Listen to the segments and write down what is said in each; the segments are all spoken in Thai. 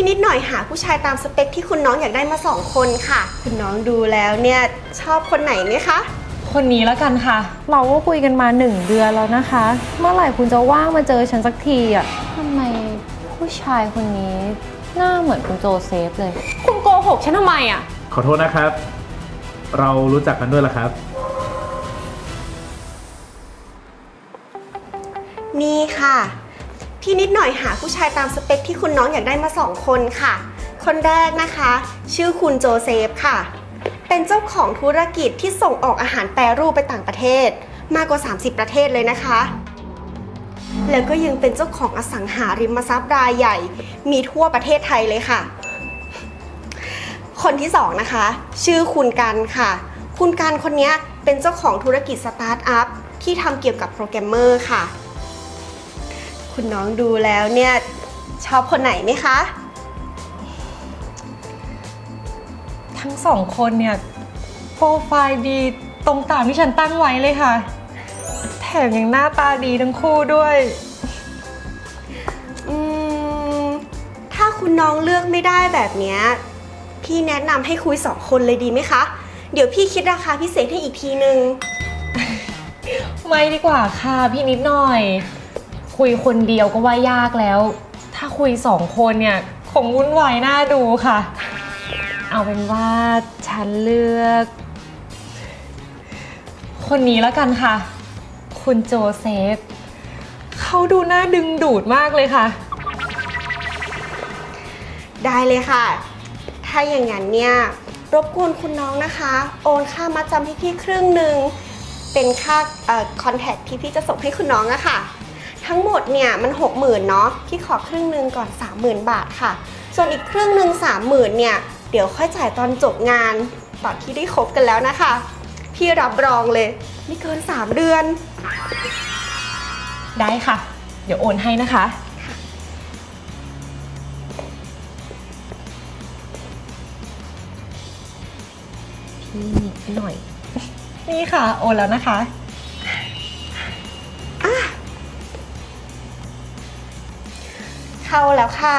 พี่นิดหน่อยหาผู้ชายตามสเปคที่คุณน้องอยากได้มาสองคนค่ะ คุณน้องดูแล้วเนี่ยชอบคนไหนไหมคะ คนนี้แล้วกันค่ะ เราก็คุยกันมาหนึ่งเดือนแล้วนะคะ เมื่อไหร่คุณจะว่างมาเจอฉันสักทีอะทำไมผู้ชายคนนี้หน้าเหมือนคุณโจเซฟเลย คุณโกหกฉันทำไมอะ ขอโทษนะครับ เรารู้จักกันด้วยละครับ นี่ค่ะ พี่นิดหน่อยหาผู้ชายตามสเปคที่คุณน้องอยากได้มาสองคนค่ะ คนแรกนะคะ ชื่อคุณโจเซฟค่ะ เป็นเจ้าของธุรกิจที่ส่งออกอาหารแปรรูปไปต่างประเทศ มากกว่า 30 ประเทศเลยนะคะ แล้วก็ยังเป็นเจ้าของอสังหาริมทรัพย์รายใหญ่ มีทั่วประเทศไทยเลยค่ะ คนที่สองนะคะ ชื่อคุณกันค่ะ คุณกันคนนี้เป็นเจ้าของธุรกิจสตาร์ทอัพที่ทำเกี่ยวกับโปรแกรมเมอร์ค่ะ คุณน้องดูแล้วเนี่ย ชอบคนไหนไหมคะ ทั้งสองคนเนี่ย โปรไฟล์ดีตรงตามที่ฉันตั้งไว้เลยค่ะ แถมยังหน้าตาดีทั้งคู่ด้วย อืม ถ้าคุณน้องเลือกไม่ได้แบบเนี้ย พี่แนะนำให้คุยสองคนเลยดีไหมคะ เดี๋ยวพี่คิดราคาพิเศษให้อีกทีนึง ไม่ดีกว่าค่ะพี่นิดหน่อย คุยคนเดียวก็ว่ายากแล้ว ถ้าคุยสองคนเนี่ยคงวุ่นวายน่าดูค่ะ เอาเป็นว่าฉันเลือก คนนี้แล้วกันค่ะ คุณโจเซฟเขาดูน่าดึงดูดมากเลยค่ะ ได้เลยค่ะ ถ้าอย่างนั้นเนี่ย รบกวนคุณน้องนะคะ โอนค่ามัดจำให้พี่ครึ่งหนึ่ง เป็นค่าคอนแทคที่พี่จะส่งให้คุณน้องอะค่ะ ทั้งหมดเนี่ยมัน 60,000เนาะพี่ขอครึ่งหนึ่งก่อน 30,000 บาทค่ะ ส่วนอีกครึ่งหนึ่ง30,000เนี่ยเดี๋ยวค่อยจ่ายตอนจบงานตอนที่ได้คบกันแล้วนะคะ พี่รับรองเลย ไม่เกิน 3 เดือน ได้ค่ะ เดี๋ยวโอนให้นะคะ พี่หน่อย นี่ค่ะ โอนแล้วนะคะ เข้าแล้วค่ะ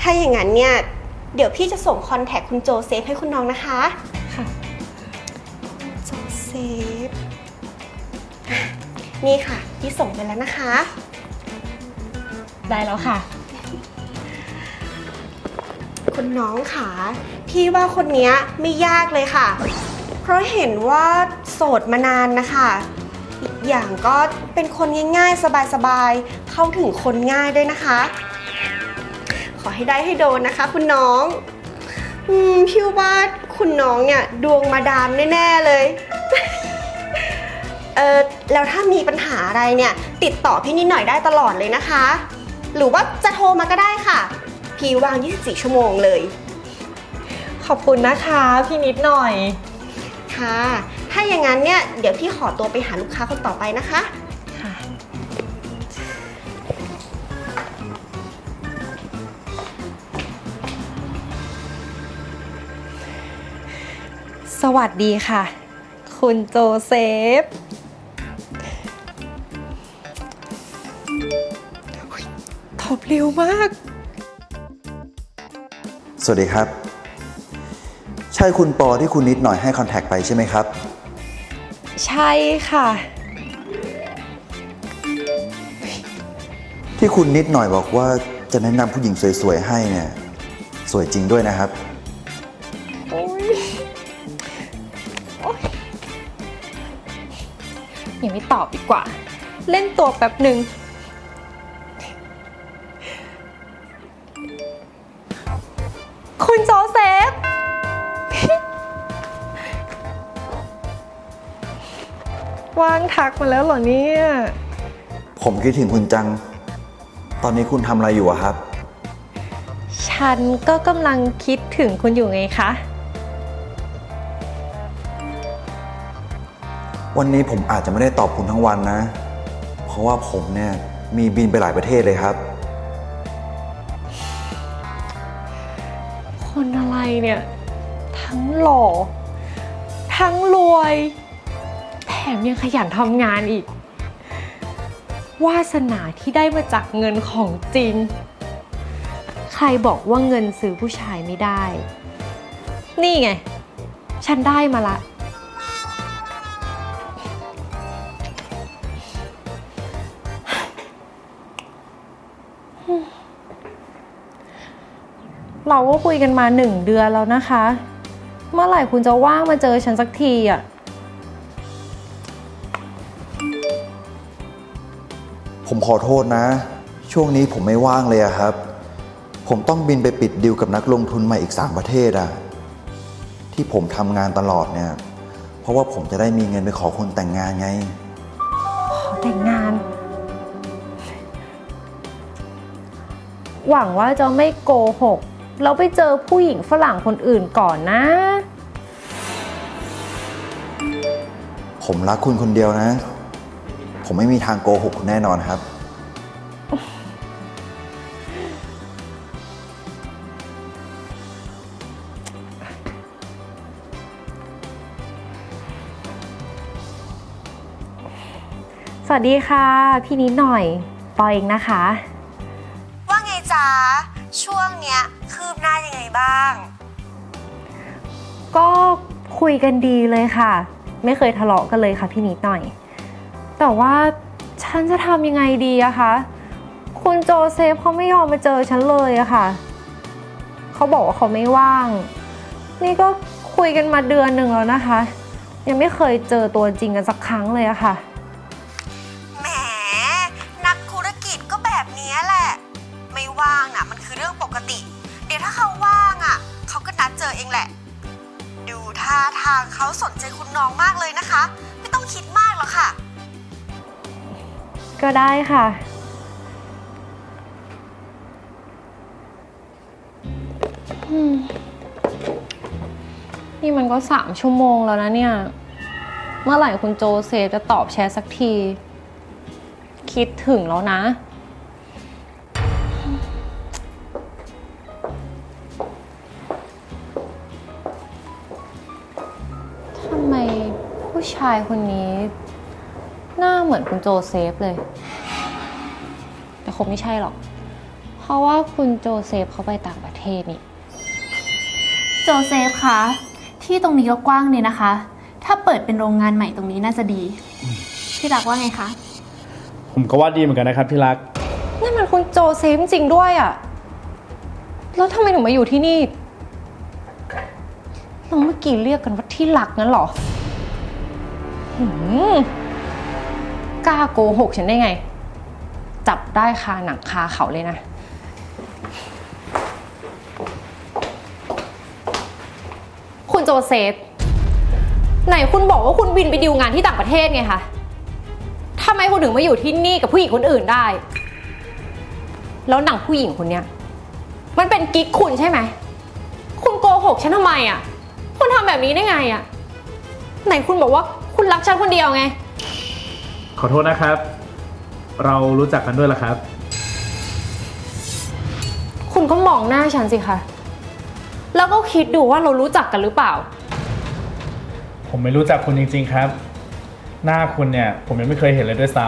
ถ้าอย่างนั้นเนี่ย เดี๋ยวพี่จะส่งคอนแทคคุณโจเซฟให้คุณน้องนะคะ ค่ะ โจเซฟ นี่ค่ะ พี่ส่งไปแล้วนะคะ ได้แล้วค่ะ คุณน้องค่ะ พี่ว่าคนเนี้ยไม่ยากเลยค่ะ เพราะเห็นว่าโสดมานานนะคะ อีกอย่างก็เป็นคนง่ายๆ สบายๆ เข้าถึงคนง่ายด้วยนะคะ ขอให้ได้ให้โดนนะคะ คุณน้อง อืมพี่ว่าคุณน้องเนี่ยดวงมาดามแน่ๆเลย เออแล้วถ้ามีปัญหาอะไรเนี่ย ติดต่อพี่นิดหน่อยได้ตลอดเลยนะคะ หรือว่าจะโทรมาก็ได้ค่ะ พี่วาง 24 ชั่วโมงเลย ขอบคุณนะคะ พี่นิดหน่อย ค่ะ ถ้าอย่างนั้นเนี่ยเดี๋ยวพี่ขอตัวไปหาลูกค้าคนต่อไปนะคะ ค่ะ สวัสดีค่ะ คุณโจเซฟอุ๊ยตอบเร็วมาก สวัสดีครับ ใช่คุณปอที่คุณนิดหน่อยให้คอนแทคไปใช่ไหมครับ ใช่ค่ะ ที่คุณนิดหน่อยบอกว่าจะแนะนำผู้หญิงสวยๆให้เนี่ย สวยจริงด้วยนะครับ โอ๊ยโอ๊ยยังไม่ตอบดีกว่า เล่นตัวแป๊บหนึ่ง ว่างทักมาแล้วเหรอเนี่ย ผมคิดถึงคุณจัง ตอนนี้คุณทำอะไรอยู่อะครับ ฉันก็กำลังคิดถึงคุณอยู่ไงคะ วันนี้ผมอาจจะไม่ได้ตอบคุณทั้งวันนะ เพราะว่าผมเนี่ยมีบินไปหลายประเทศเลยครับ คนอะไรเนี่ย ทั้งหล่อ ทั้งรวยแถ มยังขยันทำงานอีก วาสนาที่ได้มาจากเงินของจริง ใครบอกว่าเงินซื้อผู้ชายไม่ได้ นี่ไง ฉันได้มาละ เราก็คุยกันมาหนึ่งเดือนแล้วนะคะ เมื่อไหร่คุณจะว่างมาเจอฉันสักทีอะ ผมขอโทษนะ ช่วงนี้ผมไม่ว่างเลยอะครับ ผมต้องบินไปปิดดิวกับนักลงทุนใหม่อีก 3 ประเทศอะที่ผมทำงานตลอดเนี่ย เพราะว่าผมจะได้มีเงินไปขอคนแต่งงานไง ขอแต่งงาน หวังว่าจะไม่โกหกแล้วไปเจอผู้หญิงฝรั่งคนอื่นก่อนนะ ผมรักคุณคนเดียวนะ ผมไม่มีทางโกหกคุณแน่นอนครับ สวัสดีค่ะ พี่นิดหน่อย ปอเองนะคะ ว่าไงจ๊ะ ช่วงเนี้ยคืบหน้ายังไงบ้าง ก็คุยกันดีเลยค่ะ ไม่เคยทะเลาะกันเลยค่ะพี่นิดหน่อย แต่ว่าฉันจะทำยังไงดีอะคะ คุณโจเซฟเขาไม่ยอมมาเจอฉันเลยอะค่ะ เขาบอกว่าเขาไม่ว่าง นี่ก็คุยกันมาเดือนหนึ่งแล้วนะคะ ยังไม่เคยเจอตัวจริงกันสักครั้งเลยอะค่ะ แหม นักธุรกิจก็แบบเนี้ยแหละ ไม่ว่างน่ะ มันคือเรื่องปกติ เดี๋ยวถ้าเขาว่างอะ เขาก็นัดเจอเองแหละ ดูท่าทางเขาสนใจคุณน้องมากเลยนะคะ ก็ได้ค่ะ นี่มันก็สามชั่วโมงแล้วนะเนี่ย เมื่อไหร่คุณโจเซฟจะตอบแชทสักที คิดถึงแล้วนะ ทำไมผู้ชายคนนี้ หน้าเหมือนคุณโจเซฟเลย แต่คงไม่ใช่หรอก เพราะว่าคุณโจเซฟเขาไปต่างประเทศนี่โจเซฟคะที่ตรงนี้ก็กว้างเลยนะคะ ถ้าเปิดเป็นโรงงานใหม่ตรงนี้น่าจะดีพี่รักว่าไงคะ ผมก็ว่าดีเหมือนกันนะครับที่รัก นั่นมันคุณโจเซฟจริงๆด้วยอะ่ะแล้วทำไมถึงมาอยู่ที่นี่เราเมื่อกี้เรียกกันว่าที่หลักงั้นเหรอหืม กล้าโกหกฉันได้ไง จับได้คาหนังคาเขาเลยนะ คุณโจเซฟ ไหนคุณบอกว่าคุณบินไปดิวงานที่ต่างประเทศไงคะทำไมคุณถึงมาอยู่ที่นี่กับผู้หญิงคนอื่นได้ แล้วหนังผู้หญิงคนเนี้ย มันเป็นกิ๊กคุณใช่ไหม คุณโกหกฉันทำไมอะ คุณทำแบบนี้ได้ไงอะ ไหนคุณบอกว่าคุณรักฉันคนเดียวไง ขอโทษนะครับ เรารู้จักกันด้วยเหรอครับ คุณก็มองหน้าฉันสิคะ แล้วก็คิดดูว่าเรารู้จักกันหรือเปล่า ผมไม่รู้จักคุณจริง ๆ ครับ หน้าคุณเนี่ย ผมยังไม่เคยเห็นเลยด้วยซ้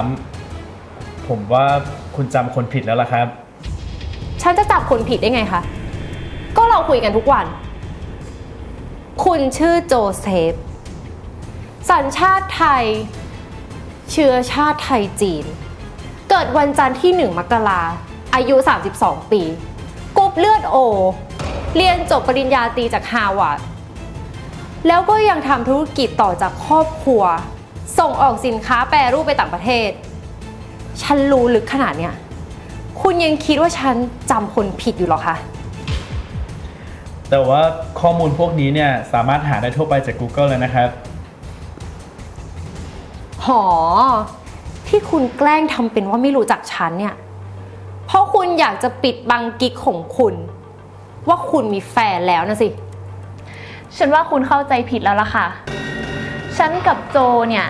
ำผมว่าคุณจำคนผิดแล้วล่ะครับ ฉันจะจับคนผิดได้ไงคะ ก็เราคุยกันทุกวัน คุณชื่อโจเซฟ สัญชาติไทย เชื้อชาติไทยจีน เกิดวันจันทร์ที่ 1 มกราอายุ 32 ปีกรุ๊ปเลือดโอ เรียนจบปริญญาตรีจากฮาวาดแล้วก็ยังทำธุรกิจต่อจากครอบครัว ส่งออกสินค้าแปรรูปไปต่างประเทศ ฉันรู้ลึกขนาดเนี้ย คุณยังคิดว่าฉันจำคนผิดอยู่หรอคะ แต่ว่าข้อมูลพวกนี้เนี่ยสามารถหาได้ทั่วไปจาก Google เลยนะครับ หอ ที่คุณแกล้งทำเป็นว่าไม่รู้จักฉันเนี่ย เพราะคุณอยากจะปิดบังกิ๊กของคุณ ว่าคุณมีแฟนแล้วนะสิ ฉันว่าคุณเข้าใจผิดแล้วล่ะค่ะ ฉันกับโจเนี่ย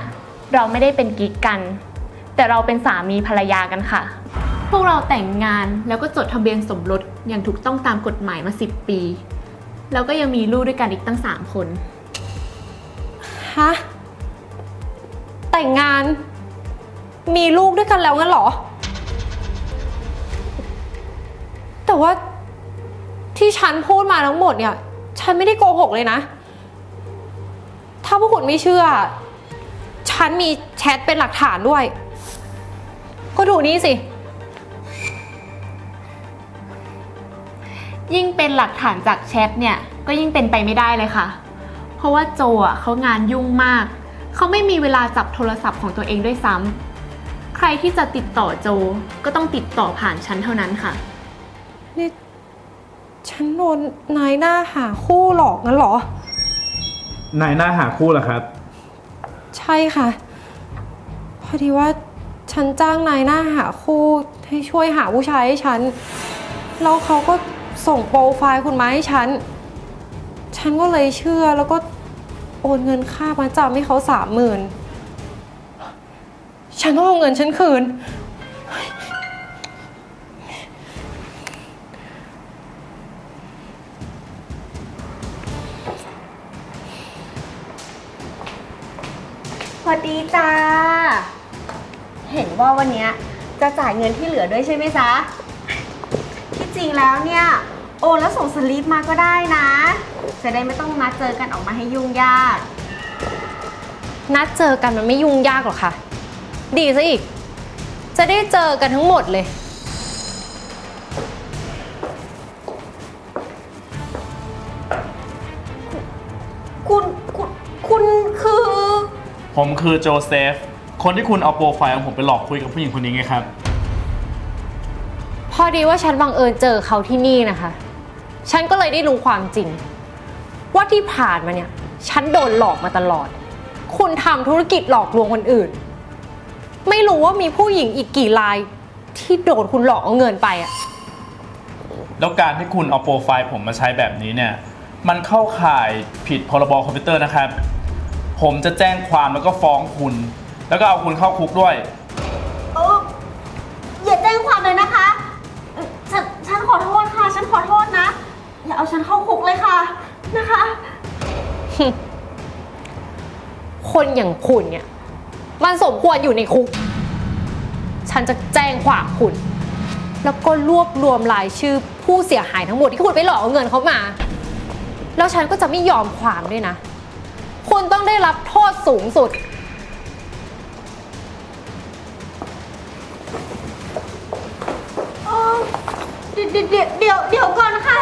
เราไม่ได้เป็นกิ๊กกัน แต่เราเป็นสามีภรรยากันค่ะ พวกเราแต่งงานแล้วก็จดทะเบียนสมรสอย่างถูกต้องตามกฎหมายมา 10 ปี แล้วก็ยังมีลูกด้วยกันอีกตั้ง 3 คน ฮะ แต่งงาน มีลูกด้วยกันแล้วงั้นเหรอ แต่ว่าที่ฉันพูดมาทั้งหมดเนี่ย ฉันไม่ได้โกหกเลยนะ ถ้าพวกคุณไม่เชื่อ ฉันมีแชทเป็นหลักฐานด้วย ก็ดูนี่สิ ยิ่งเป็นหลักฐานจากแชทเนี่ย ก็ยิ่งเป็นไปไม่ได้เลยค่ะ เพราะว่าโจอะเขางานยุ่งมาก เขาไม่มีเวลาจับโทรศัพท์ของตัวเองด้วยซ้ำ ใครที่จะติดต่อโจก็ต้องติดต่อผ่านฉันเท่านั้นค่ะ นี่ ฉันโดนนายหน้าหาคู่หลอกงั้นเหรอ นายหน้าหาคู่เหรอครับ ใช่ค่ะ พอดีว่าฉันจ้างนายหน้าหาคู่ให้ช่วยหาผู้ชายให้ฉัน แล้วเขาก็ส่งโปรไฟล์คุณมาให้ฉัน ฉันก็เลยเชื่อแล้วก็ โอนเงินค่ามาจำให้เขาสามหมื่นฉันต้องเอาเงินฉันคืน สวัสดีจ้า เห็นว่าวันเนี้ยจะจ่ายเงินที่เหลือด้วยใช่ไหมจ๊ะ ที่จริงแล้วเนี่ย โอนแล้วส่งสลิปมาก็ได้นะ จะได้ไม่ต้องนัดเจอกันออกมาให้ยุ่งยาก นัดเจอกันมันไม่ยุ่งยากหรอกค่ะ ดีซะอีก จะได้เจอกันทั้งหมดเลย คุณคุณคุณคือ ผมคือโจเซฟ คนที่คุณเอาโปรไฟล์ของผมไปหลอกคุยกับผู้หญิงคนนี้ไงครับ พอดีว่าฉันบังเอิญเจอเขาที่นี่นะคะ ฉันก็เลยได้รู้ความจริง ว่าที่ผ่านมาเนี่ย ฉันโดนหลอกมาตลอด คุณทำธุรกิจหลอกลวงคนอื่น ไม่รู้ว่ามีผู้หญิงอีกกี่ราย ที่โดนคุณหลอกเอาเงินไปอะแล้วการที่คุณเอาโปรไฟล์ผมมาใช้แบบนี้เนี่ย มันเข้าข่ายผิดพรบคอมพิวเตอร์นะครับ ผมจะแจ้งความแล้วก็ฟ้องคุณ แล้วก็เอาคุณเข้าคุกด้วยเอออย่าแจ้งความเลยนะคะเอ่อฉันฉันขอโทษค่ะ ฉันขอโทษนะ อย่าเอาฉันเข้าคุกเลยค่ะ นะคะ คนอย่างคุณเนี่ย มันสมควรอยู่ในคุก ฉันจะแจ้งความคุณ แล้วก็รวบรวมรายชื่อผู้เสียหายทั้งหมดที่คุณไปหลอกเอาเงินเขามา แล้วฉันก็จะไม่ยอมความด้วยนะ คุณต้องได้รับโทษสูงสุดเออเดี๋ยวเดี๋ยวเดี๋ยวเดี๋ยวก่อนนะคะ